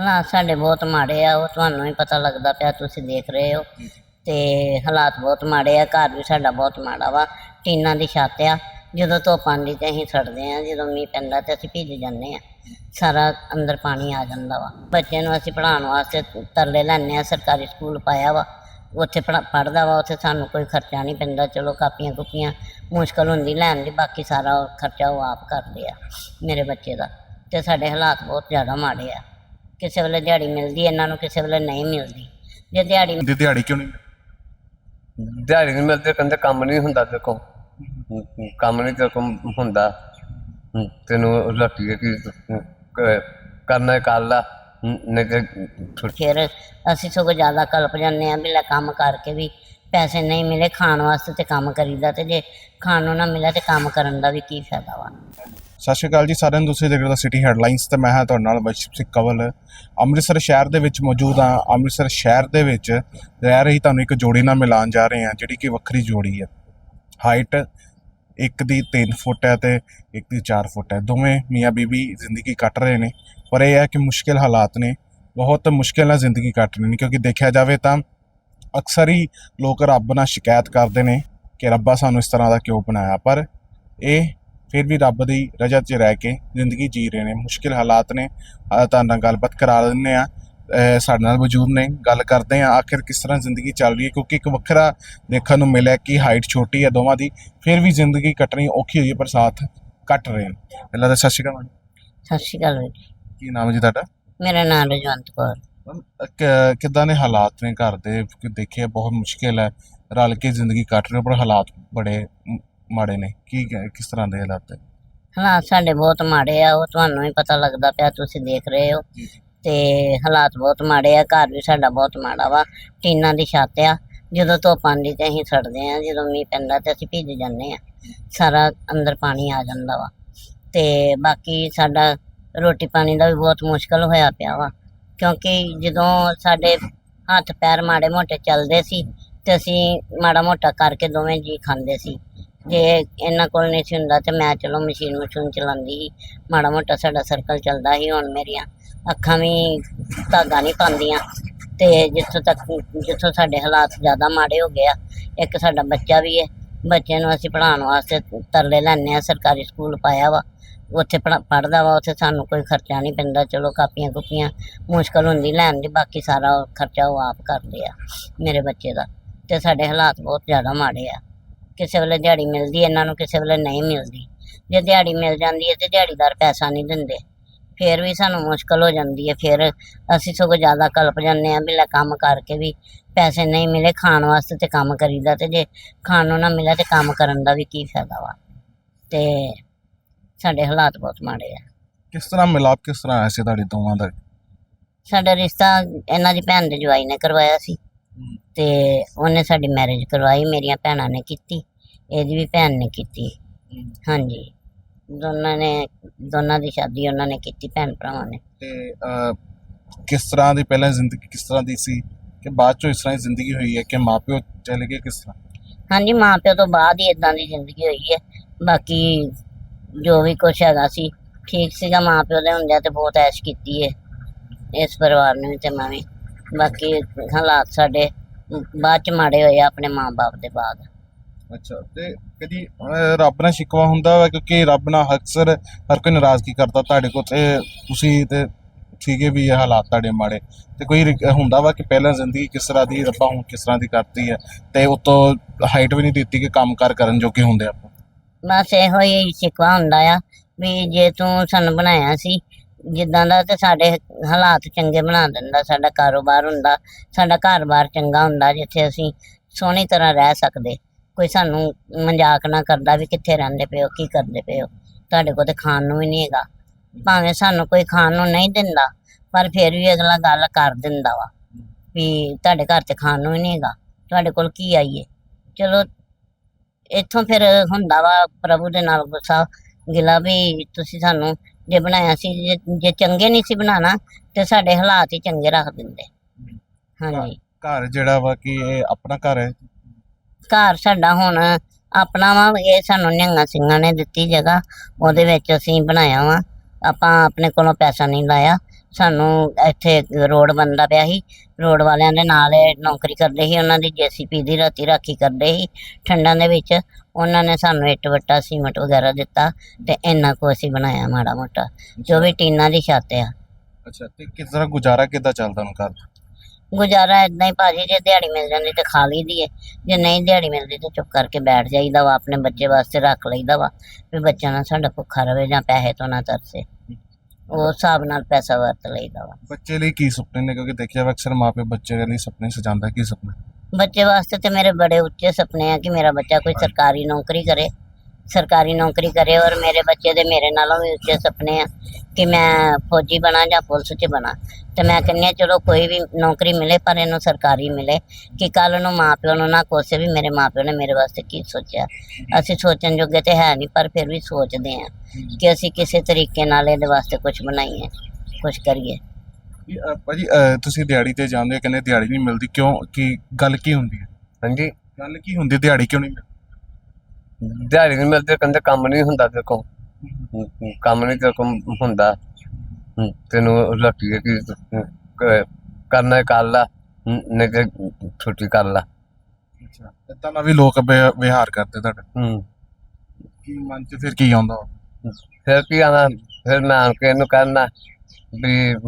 ਹਾਲਾਤ ਸਾਡੇ ਬਹੁਤ ਮਾੜੇ ਆ ਉਹ ਤੁਹਾਨੂੰ ਹੀ ਪਤਾ ਲੱਗਦਾ ਪਿਆ ਤੁਸੀਂ ਦੇਖ ਰਹੇ ਹੋ। ਤੇ ਹਾਲਾਤ ਬਹੁਤ ਮਾੜੇ ਆ ਘਰ ਵੀ ਸਾਡਾ ਬਹੁਤ ਮਾੜਾ ਵਾ ਟੀਨਾਂ ਦੀ ਛੱਤ ਆ। ਜਦੋਂ ਧੁੱਪ ਆਉਂਦੀ ਤੇ ਅਸੀਂ ਸੜਦੇ ਆ ਜਦੋਂ ਮੀਂਹ ਪੈਂਦਾ ਤੇ ਅਸੀਂ ਭਿੱਜ ਜਾਂਦੇ ਆ। ਸਾਰਾ ਅੰਦਰ ਪਾਣੀ ਆ ਜਾਂਦਾ ਵਾ। ਬੱਚੇ ਨੂੰ ਅਸੀਂ ਪੜ੍ਹਾਉਣ ਵਾਸਤੇ ਤਰਲੇ ਲੈਂਦੇ ਆ ਸਰਕਾਰੀ ਸਕੂਲ ਪਾਇਆ ਵਾ। ਉੱਥੇ ਪੜ੍ਹਦਾ ਵਾ ਉੱਥੇ ਸਾਨੂੰ ਕੋਈ ਖਰਚਾ ਨਹੀਂ ਪੈਂਦਾ ਚਲੋ ਕਾਪੀਆਂ ਕੁਪੀਆਂ ਮੁਸ਼ਕਲ ਹੁੰਦੀ ਲੈਣ ਦੀ ਬਾਕੀ ਸਾਰਾ ਖਰਚਾ ਉਹ ਆਪ ਕਰਦੇ ਆ ਮੇਰੇ ਬੱਚੇ ਦਾ। ਤੇ ਸਾਡੇ ਹਾਲਾਤ ਬਹੁਤ ਜ਼ਿਆਦਾ ਮਾੜੇ ਆ। ਕਿਸੇ ਵੇਲੇ ਦਿਹਾੜੀ ਮਿਲਦੀ ਇਹਨਾਂ ਨੂੰ ਕਿਸੇ ਵੇਲੇ ਨਹੀਂ ਮਿਲਦੀ। ਜੇ ਦਿਹਾੜੀ ਦੀ ਦਿਹਾੜੀ ਕਿਉਂ ਨਹੀਂ? ਦਿਹਾੜੀ ਨਹੀਂ ਮਿਲਦੀ ਕਹਿੰਦੇ ਕੰਮ ਨਹੀਂ ਹੁੰਦਾ ਦੇਖੋ ਕੰਮ ਨਹੀਂ ਤੇ ਕੋਲ ਹੁੰਦਾ। ਤੈਨੂੰ ਰੋਟੀ ਕੀ ਕ- ਕਰਨਾ ਹੈ ਕਰ ਲਾ ਫਿਰ ਅਸੀਂ ਸਗੋਂ ਜ਼ਿਆਦਾ ਕਲਪ ਜਾਂਦੇ ਆ ਵੀ ਲੈ ਕੰਮ ਕਰਕੇ ਵੀ ਪੈਸੇ ਨਹੀਂ ਮਿਲੇ ਖਾਣ ਵਾਸਤੇ ਤੇ ਕੰਮ ਕਰੀਦਾ ਤੇ ਜੇ ਖਾਣ ਨੂੰ ਨਾ ਮਿਲੇ ਤੇ ਕੰਮ ਕਰਨ ਦਾ ਵੀ ਕੀ ਫਾਇਦਾ ਵਾ। ਸਤਿ ਸ਼੍ਰੀ ਅਕਾਲ ਜੀ, ਸਾਰਿਆਂ ਨੂੰ ਤੁਸੀਂ ਦੇਖ ਰਹੇ ਹੋ ਸਿਟੀ ਹੈਡਲਾਈਨਸ ਤੇ ਮੈਂ ਹਾਂ ਤੁਹਾਡੇ ਨਾਲ ਵੈਸ਼ਵ ਸਿੰਘ ਕਵਲ। ਅੰਮ੍ਰਿਤਸਰ ਸ਼ਹਿਰ ਦੇ ਵਿੱਚ ਮੌਜੂਦ ਹਾਂ। ਅੰਮ੍ਰਿਤਸਰ ਸ਼ਹਿਰ ਦੇ ਵਿੱਚ ਰਹਿ ਰਹੀ ਤੁਹਾਨੂੰ ਇੱਕ ਜੋੜੀ ਨਾਲ ਮਿਲਾਨ ਜਾ ਰਹੇ ਹਾਂ, ਜਿਹੜੀ ਕਿ ਵੱਖਰੀ ਜੋੜੀ ਹੈ। ਹਾਈਟ ਇੱਕ ਦੀ 3 ਫੁੱਟ ਹੈ ਤੇ ਇੱਕ ਦੀ 4 ਫੁੱਟ ਹੈ। ਦੋਵੇਂ ਮੀਆਂ ਬੀਬੀ ਜ਼ਿੰਦਗੀ ਕੱਟ ਰਹੇ ਨੇ, ਪਰ ਇਹ ਹੈ ਕਿ ਮੁਸ਼ਕਿਲ ਹਾਲਾਤ ਨੇ, ਬਹੁਤ ਮੁਸ਼ਕਿਲ ਨਾਲ ਜ਼ਿੰਦਗੀ ਕੱਟ ਰਹੇ ਨੇ, ਕਿਉਂਕਿ ਦੇਖਿਆ ਜਾਵੇ ਤਾਂ ਅਕਸਰ ਹੀ ਲੋਕ ਰੱਬ ਨਾਲ ਸ਼ਿਕਾਇਤ ਕਰਦੇ ਨੇ ਕਿ ਰੱਬਾ ਸਾਨੂੰ ਇਸ ਤਰ੍ਹਾਂ ਦਾ ਕਿਉਂ ਬਣਾਇਆ। ਪਰ ਇਹ ਫਿਰ ਵੀ ਰੱਬ ਦੀ ਰਜ਼ਾ 'ਚ ਰਹਿ ਕੇ ਜ਼ਿੰਦਗੀ ਜੀ ਰਹੇ ਨੇ। ਮੁਸ਼ਕਿਲ ਹਾਲਾਤ ਨੇ ਤੁਹਾਡੇ ਨਾਲ ਗੱਲਬਾਤ ਕਰਾ ਦਿੰਦੇ ਆ ਸਾਡੇ ਨਾਲ ਮੌਜੂਦ ਨੇ ਗੱਲ ਕਰਦੇ ਆ ਆਖਿਰ ਕਿਸ ਤਰ੍ਹਾਂ ਜ਼ਿੰਦਗੀ ਚੱਲ ਰਹੀ ਹੈ ਕਿਉਂਕਿ ਇੱਕ ਵੱਖਰਾ ਦੇਖਣ ਨੂੰ ਮਿਲਿਆ ਕਿ ਹਾਈਟ ਛੋਟੀ ਹੈ ਦੋਵਾਂ ਦੀ ਫਿਰ ਵੀ ਜ਼ਿੰਦਗੀ ਕੱਟਣੀ ਔਖੀ ਹੋਈ ਹੈ ਪਰ ਸਾਥ ਕੱਟ ਰਹੇ ਨੇ। ਪਹਿਲਾਂ ਤਾਂ ਸਤਿ ਸ਼੍ਰੀ ਅਕਾਲ ਮੈਡਮ। ਸਤਿ ਸ਼੍ਰੀ ਅਕਾਲ ਵੀਰ ਜੀ। ਕੀ ਨਾਮ ਹੈ ਜੀ ਤੁਹਾਡਾ? ਮੇਰਾ ਨਾਮ ਰਜਵੰਤ ਕੌਰ। ਮੈਮ, ਕ- ਕਿੱਦਾਂ ਦੇ ਹਾਲਾਤ ਨੇ ਘਰ ਦੇ? ਕਿ ਦੇਖਿਆ ਬਹੁਤ ਮੁਸ਼ਕਿਲ ਹੈ ਰਲ ਕੇ ਜ਼ਿੰਦਗੀ ਕੱਟ ਰਹੇ ਹੋ ਪਰ ਹਾਲਾਤ ਬੜੇ ਮ- ਮਾੜੇ ਨੇ? ਕੀ ਕਹਿ- ਕਿਸ ਤਰ੍ਹਾਂ ਦੇ ਹਾਲਾਤ ਹੈ ਹਾਲਾਤ ਸਾਡੇ ਬਹੁਤ ਮਾੜੇ ਆ ਉਹ ਤੁਹਾਨੂੰ ਹੀ ਪਤਾ ਲੱਗਦਾ ਪਿਆ ਤੁਸੀਂ ਦੇਖ ਰਹੇ ਹੋ। ਤੇ ਹਾਲਾਤ ਬਹੁਤ ਮਾੜੇ ਆ ਘਰ ਵੀ ਸਾਡਾ ਬਹੁਤ ਮਾੜਾ ਵਾ ਟੀਨਾਂ ਦੀ ਛੱਤ ਆ। ਜਦੋਂ ਧੁੱਪ ਆਉਂਦੀ ਤੇ ਅਸੀਂ ਸੜਦੇ ਆ ਜਦੋਂ ਮੀਂਹ ਪੈਂਦਾ ਤੇ ਅਸੀਂ ਭਿੱਜ ਜਾਂਦੇ ਆ। ਸਾਰਾ ਅੰਦਰ ਪਾਣੀ ਆ ਜਾਂਦਾ ਵਾ। ਤੇ ਬਾਕੀ ਸਾਡਾ ਰੋਟੀ ਪਾਣੀ ਦਾ ਵੀ ਬਹੁਤ ਮੁਸ਼ਕਲ ਹੋਇਆ ਪਿਆ ਵਾ। ਕਿਉਂਕਿ ਜਦੋਂ ਸਾਡੇ ਹੱਥ ਪੈਰ ਮਾੜੇ ਮੋਟੇ ਚੱਲਦੇ ਸੀ ਤੇ ਅਸੀਂ ਮਾੜਾ ਮੋਟਾ ਕਰਕੇ ਦੋਵੇਂ ਜੀ ਖਾਂਦੇ ਸੀ। ਜੇ ਇਹਨਾਂ ਕੋਲ ਨਹੀਂ ਸੀ ਹੁੰਦਾ ਤੇ ਮੈਂ ਚਲੋ ਮਸ਼ੀਨ ਮਸ਼ੂਨ ਚਲਾਉਂਦੀ ਸੀ। ਮਾੜਾ ਮੋਟਾ ਸਾਡਾ ਸਰਕਲ ਚੱਲਦਾ ਸੀ ਹੁਣ ਮੇਰੀਆਂ ਅੱਖਾਂ ਵੀ ਧਾਗਾ ਨਹੀਂ ਪਾਉਂਦੀਆਂ। ਤੇ ਜਿੱਥੋਂ ਤੱਕ, ਜਿੱਥੋਂ ਸਾਡੇ ਹਾਲਾਤ ਜ਼ਿਆਦਾ ਮਾੜੇ ਹੋ ਗਏ ਆ, ਇੱਕ ਸਾਡਾ ਬੱਚਾ ਵੀ ਹੈ। ਬੱਚੇ ਨੂੰ ਅਸੀਂ ਪੜ੍ਹਾਉਣ ਵਾਸਤੇ ਤਰਲੇ ਲੈਂਦੇ ਆ ਸਰਕਾਰੀ ਸਕੂਲ ਪਾਇਆ ਵਾ, ਉੱਥੇ ਪੜ੍ਹ- ਪੜ੍ਹਦਾ ਵਾ, ਉੱਥੇ ਸਾਨੂੰ ਕੋਈ ਖਰਚਾ ਨਹੀਂ ਪੈਂਦਾ, ਚਲੋ ਕਾਪੀਆਂ ਕੁਪੀਆਂ ਮੁਸ਼ਕਲ ਹੁੰਦੀ ਲੈਣ ਦੀ, ਬਾਕੀ ਸਾਰਾ ਖਰਚਾ ਉਹ ਆਪ ਕਰਦੇ ਆ, ਮੇਰੇ ਬੱਚੇ ਦਾ। ਤੇ ਸਾਡੇ ਹਾਲਾਤ ਬਹੁਤ ਜ਼ਿਆਦਾ ਮਾੜੇ ਆ। ਕਿਸੇ ਵੇਲੇ ਦਿਹਾੜੀ ਮਿਲਦੀ ਇਹਨਾਂ ਨੂੰ ਕਿਸੇ ਵੇਲੇ ਨਹੀਂ ਮਿਲਦੀ। ਜੇ ਦਿਹਾੜੀ ਮਿਲ ਜਾਂਦੀ ਹੈ ਤੇ ਦਿਹਾੜੀਦਾਰ ਪੈਸਾ ਨਹੀਂ ਦਿੰਦੇ। ਫਿਰ ਵੀ ਸਾਨੂੰ ਮੁਸ਼ਕਲ ਹੋ ਜਾਂਦੀ ਹੈ। ਫਿਰ ਅਸੀਂ ਸਗੋਂ ਜ਼ਿਆਦਾ ਕਲਪ ਜਾਂਦੇ ਹਾਂ ਵੀ ਲੈ ਕੰਮ ਕਰਕੇ ਵੀ ਪੈਸੇ ਨਹੀਂ ਮਿਲੇ ਖਾਣ ਵਾਸਤੇ ਤੇ ਕੰਮ ਕਰੀਦਾ ਤੇ ਜੇ ਖਾਣ ਨੂੰ ਨਾ ਮਿਲੇ ਤੇ ਕੰਮ ਕਰਨ ਦਾ ਵੀ ਕੀ ਫਾਇਦਾ ਵਾ? ਤੇ ਸਾਡੇ ਹਾਲਾਤ ਬਹੁਤ ਮਾੜੇ ਆ। ਕਿਸ ਤਰ੍ਹਾਂ ਮਿਲਾਪ ਕਿਸ ਤਰ੍ਹਾਂ ਆਇਆ ਸੀ ਤੁਹਾਡੇ ਦੋਵਾਂ ਦਾ? ਸਾਡਾ ਰਿਸ਼ਤਾ ਇਹਨਾਂ ਦੀ ਭੈਣ ਦੇ ਜਵਾਈ ਨੇ ਕਰਵਾਇਆ ਸੀ। ਤੇ ਉਹਨੇ ਸਾਡੀ ਮੈਰਿਜ ਕਰਵਾਈ ਮੇਰੀਆਂ ਭੈਣਾਂ ਨੇ ਕੀਤੀ। ਇਹਦੀ ਵੀ ਭੈਣ ਨੇ ਕੀਤੀ। ਹਾਂਜੀ। ਦੋਨਾਂ ਨੇ ਦੋਨਾਂ ਦੀ ਸ਼ਾਦੀ ਉਹਨਾਂ ਨੇ ਕੀਤੀ ਭੈਣ ਭਰਾਵਾਂ ਨੇ। ਤੇ ਅਹ, ਕਿਸ ਤਰ੍ਹਾਂ ਦੀ ਪਹਿਲਾਂ ਜ਼ਿੰਦਗੀ ਕਿਸ ਤਰ੍ਹਾਂ ਦੀ ਸੀ? ਕਿ ਬਾਅਦ ਚੋਂ ਇਸ ਤਰ੍ਹਾਂ ਦੀ ਜ਼ਿੰਦਗੀ ਹੋਈ ਹੈ ਕਿ ਮਾਪਿਓ ਚਲੇ ਗਏ ਕਿਸ ਤਰ੍ਹਾਂ? ਹਾਂਜੀ ਮਾਂ ਪਿਓ ਤੋਂ ਬਾਅਦ ਹੀ ਇਦਾਂ ਦੀ ਜ਼ਿੰਦਗੀ ਹੋਈ ਹੈ। ਬਾਕੀ ਜੋ ਵੀ ਕੁਛ ਹੈਗਾ ਸੀ ਠੀਕ ਸੀਗਾ ਮਾਂ ਪਿਓ ਦੇ ਹੁੰਦਿਆਂ ਤੇ ਬਹੁਤ ਐਸ਼ ਕੀਤੀ ਹੈ। ਇਸ ਪਰਿਵਾਰ ਨੇ ਵੀ ਤੇ ਮੈਂ ਵੀ। ਬਾਕੀ ਹਾਲਾਤ ਸਾਡੇ ਬਾਅਦ ਚ ਮਾੜੇ ਹੋਏ ਆ ਆਪਣੇ ਮਾਂ-ਬਾਪ ਦੇ ਬਾਅਦ। ਅੱਛਾ ਤੇ ਕਦੀ ਅਹ, ਰੱਬ ਨਾਲ ਸ਼ਿਕਵਾ ਹੁੰਦਾ ਵਾ ਕਿਉਂਕਿ ਰੱਬ ਨਾਲ ਅਕਸਰ ਹਰ ਕੋਈ ਨਾਰਾਜ਼ਗੀ ਕਰਦਾ ਤੁਹਾਡੇ ਕੋਲ ਤੇ ਤੁਸੀਂ ਤੇ ਠੀਕੇ ਵੀ ਇਹ ਹਾਲਾਤ ਤੁਹਾਡੇ ਮਾੜੇ। ਤੇ ਕੋਈ ਰਿਗ- ਹੁੰਦਾ ਵਾ ਕਿ ਪਹਿਲਾਂ ਜ਼ਿੰਦਗੀ ਕਿਸ ਤਰ੍ਹਾਂ ਦੀ ਰੱਬਾ ਹੁਣ ਕਿਸ ਤਰ੍ਹਾਂ ਦੀ ਕਰਤੀ ਹੈ ਤੇ ਉਤੋਂ ਹਾਈਟ ਵੀ ਨਹੀਂ ਦਿੱਤੀ ਕਿ ਕੰਮਕਾਰ ਕਰਨ ਜੋਗੇ ਹੁੰਦੇ ਆਪਾਂ? ਬਸ ਇਹੋ ਹੀ ਸ਼ਿਕਵਾ ਹੁੰਦਾ ਆ ਵੀ ਜੇ ਤੂੰ ਸਾਨੂੰ ਬਣਾਇਆ ਸੀ ਜਿੱਦਾਂ ਦਾ ਤੇ ਸਾਡੇ ਹਾਲਾਤ ਚੰਗੇ ਬਣਾ ਦਿੰਦਾ ਸਾਡਾ ਕਾਰੋਬਾਰ ਹੁੰਦਾ ਸਾਡਾ ਘਰ-ਬਾਰ ਚੰਗਾ ਹੁੰਦਾ ਜਿੱਥੇ ਅਸੀਂ ਸੋਹਣੀ ਤਰ੍ਹਾਂ ਰਹਿ ਸਕਦੇ। ਕੋਈ ਸਾਨੂੰ ਮਜ਼ਾਕ ਨਾ ਕਰਦਾ ਵੀ ਕਿੱਥੇ ਰਹਿੰਦੇ ਪਏ ਹੋ ਕੀ ਕਰਦੇ ਪਏ ਹੋ। ਤੁਹਾਡੇ ਕੋਲ ਤੇ ਖਾਣ ਨੂੰ ਵੀ ਨਹੀਂ ਹੈਗਾ। ਭਾਵੇਂ ਸਾਨੂੰ ਕੋਈ ਖਾਣ ਨੂੰ ਨਹੀਂ ਦਿੰਦਾ ਪਰ ਫਿਰ ਵੀ ਅਗਲਾ ਗੱਲ ਕਰ ਦਿੰਦਾ ਵਾ ਵੀ ਤੁਹਾਡੇ ਘਰ ਤੇ ਖਾਣ ਨੂੰ ਵੀ ਨਹੀਂ ਹੈਗਾ। ਤੁਹਾਡੇ ਕੋਲ ਕੀ ਆਈਏ ਚਲੋ ਇੱਥੋਂ ਫਿਰ ਹੁੰਦਾ ਵਾ ਪ੍ਰਭੂ ਦੇ ਨਾਲ ਗੁੱਸਾ ਗਿਲਾ ਵੀ ਤੁਸੀਂ ਸਾਨੂੰ ਜੇ ਬਣਾਇਆ ਸੀ ਜੇ, ਜੇ ਚੰਗੇ ਨਹੀਂ ਸੀ ਬਣਾਣਾ ਤੇ ਸਾਡੇ ਹਾਲਾਤ ਹੀ ਚੰਗੇ ਰੱਖ ਦਿੰਦੇ। ਹਾਂਜੀ। ਘਰ ਜਿਹੜਾ ਵਾ ਕਿ ਇਹ ਆਪਣਾ ਘਰ ਹੈ ਘਰ ਸਾਡਾ ਹੁਣ ਆਪਣਾ ਵਾ, ਇਹ ਸਾਨੂੰ ਨਿਹੰਗਾਂ ਸਿੰਘਾਂ ਨੇ ਦਿੱਤੀ ਜਗ੍ਹਾ, ਉਹਦੇ ਵਿੱਚ ਅਸੀਂ ਬਣਾਇਆ ਵਾ। ਆਪਾਂ ਆਪਣੇ ਕੋਲੋਂ ਪੈਸਾ ਨਹੀਂ ਲਾਇਆ, ਸਾਨੂੰ ਇੱਥੇ ਰੋਡ ਬੰਦਾ ਪਿਆ ਸੀ। ਰੋਡ ਵਾਲਿਆਂ ਦੇ ਨਾਲ ਨੌਕਰੀ ਕਰਦੇ ਸੀ, ਉਹਨਾਂ ਦੀ ਜੀਸੀਪੀ ਦੀ ਰਾਤੀ ਰਾਖੀ ਕਰਦੇ ਸੀ। ਠੰਡਾਂ ਦੇ ਵਿੱਚ ਉਹਨਾਂ ਨੇ ਸਾਨੂੰ ਇੱਟ ਵੱਟਾ, ਸੀਮਟ ਵਗੈਰਾ ਦਿੱਤਾ ਤੇ ਇੰਨਾ ਕੁ ਅਸੀਂ ਬਣਾਇਆ ਮਾੜਾ ਮੋਟਾ, ਜੋ ਵੀ ਟੀਨਾਂ ਦੀ ਛੱਤ ਆ। ਅੱਛਾ, ਤੇ ਕਿਸ ਤਰ੍ਹਾਂ ਗੁਜ਼ਾਰਾ ਕਿੱਦਾਂ ਚੱਲਦਾ ਹੁਣ ਘਰ? ਗੁਜ਼ਾਰਾ ਇਦਾਂ ਹੀ ਭਾਜੀ ਜੇ ਦਿਹਾੜੀ ਮਿਲ ਜਾਂਦੀ ਤੇ ਖਾ ਲਈਦੀ ਹੈ ਜੇ ਨਹੀਂ ਦਿਹਾੜੀ ਮਿਲਦੀ ਤੇ ਚੁੱਪ ਕਰਕੇ ਬੈਠ ਜਾਈਦਾ ਵਾ ਆਪਣੇ ਬੱਚੇ ਵਾਸਤੇ ਰੱਖ ਲਈਦਾ ਵਾ ਵੀ ਬੱਚਾ ਨਾ ਸਾਡਾ ਭੁੱਖਾ ਰਵੇ ਜਾਂ ਪੈਸੇ ਤੋਂ ਨਾ ਤਰਸੇ। ਉਹ ਹਿਸਾਬ ਨਾਲ ਪੈਸਾ ਵਰਤ ਲਈਦਾ ਵਾ। ਬੱਚੇ ਲਈ ਕੀ ਸੁਪਨੇ ਨੇ? ਕਿਉਂਕਿ ਦੇਖਿਆ ਵਾ ਅਕਸਰ ਮਾਪੇ ਬੱਚੇ ਦੇ ਲਈ ਸੁਪਨੇ ਸਜਾਉਂਦਾ ਕੀ ਸੁਪਨੇ? ਬੱਚੇ ਵਾਸਤੇ ਤੇ ਮੇਰੇ ਬੜੇ ਉੱਚੇ ਸੁਪਨੇ ਆ ਕਿ ਮੇਰਾ ਬੱਚਾ ਕੋਈ ਸਰਕਾਰੀ ਨੌਕਰੀ ਕਰੇ। ਸਰਕਾਰੀ ਨੌਕਰੀ ਕਰੇ ਔਰ ਮੇਰੇ ਬੱਚੇ ਦੇ ਮੇਰੇ ਨਾਲੋਂ ਵੀ ਉੱਚੇ ਸੁਪਨੇ ਆ ਕਿ ਮੈਂ ਫੌਜੀ ਬਣਾ ਜਾਂ ਪੁਲਿਸ 'ਚ ਬਣਾ। ਤੇ ਮੈਂ ਕਹਿੰਦੀ ਹਾਂ ਚਲੋ ਕੋਈ ਵੀ ਨੌਕਰੀ ਮਿਲੇ ਪਰ ਇਹਨੂੰ ਸਰਕਾਰੀ ਮਿਲੇ ਕਿ ਕੱਲ ਨੂੰ ਮਾਂ ਪਿਓ ਨੂੰ ਨਾ ਕੋਸੇ ਵੀ ਮੇਰੇ ਮਾਂ ਪਿਓ ਨੇ ਮੇਰੇ ਵਾਸਤੇ ਕੀ ਸੋਚਿਆ। ਅਸੀਂ ਸੋਚਣ ਜੋਗੇ ਤੇ ਹੈ ਨਹੀਂ ਪਰ ਫਿਰ ਵੀ ਸੋਚਦੇ ਆ ਕਿ ਅਸੀਂ ਕਿਸੇ ਤਰੀਕੇ ਨਾਲ ਇਹਦੇ ਵਾਸਤੇ ਕੁਝ ਬਣਾਈਏ ਕੁਝ ਕਰੀਏ। ਭਾਜੀ ਤੁਸੀਂ ਦਿਹਾੜੀ ਤੇ ਜਾਂਦੇ ਹੋ ਕਹਿੰਦੇ ਦਿਹਾੜੀ ਨਹੀਂ ਮਿਲਦੀ ਕਿਉਂ ਕੀ ਗੱਲ ਕੀ ਹੁੰਦੀ ਹੈ? ਹਾਂਜੀ। ਗੱਲ ਕੀ ਹੁੰਦੀ ਦਿਹਾੜੀ ਕਿਉਂ ਨਹੀਂ ਮਿਲਦੀ? ਦਿਹਾੜੀ ਨਹੀਂ ਮਿਲਦੀ ਕਹਿੰਦੇ ਕੰਮ ਨਹੀਂ ਹੁੰਦਾ ਦੇਖੋ ਕੰਮ ਨਹੀਂ ਤੇ ਹੁੰਦਾ। ਹਮ, ਤੈਨੂੰ ਲੱਗੀ ਕਿ ਕਰਨਾ ਹੈ ਕਰ ਲਾ। ਨਹੀਂ ਤੇ ਛੁੱਟੀ ਕਰ ਲਾ। ਅੱਛਾ ਨਾਲ ਵੀ ਲੋਕ ਵਿਹ- ਵਿਹਾਰ ਕਰਦੇ ਤੁਹਾਡੇ। ਹਮ, ਕੀ ਮਨ 'ਚ ਫਿਰ ਕੀ ਆਉਂਦਾ? ਫਿਰ ਕੀ ਆਣਾ ਫਿਰ ਮੈਂ ਆਣ ਕੇ ਇਹਨੂੰ ਕਹਿਣਾ ਵੀ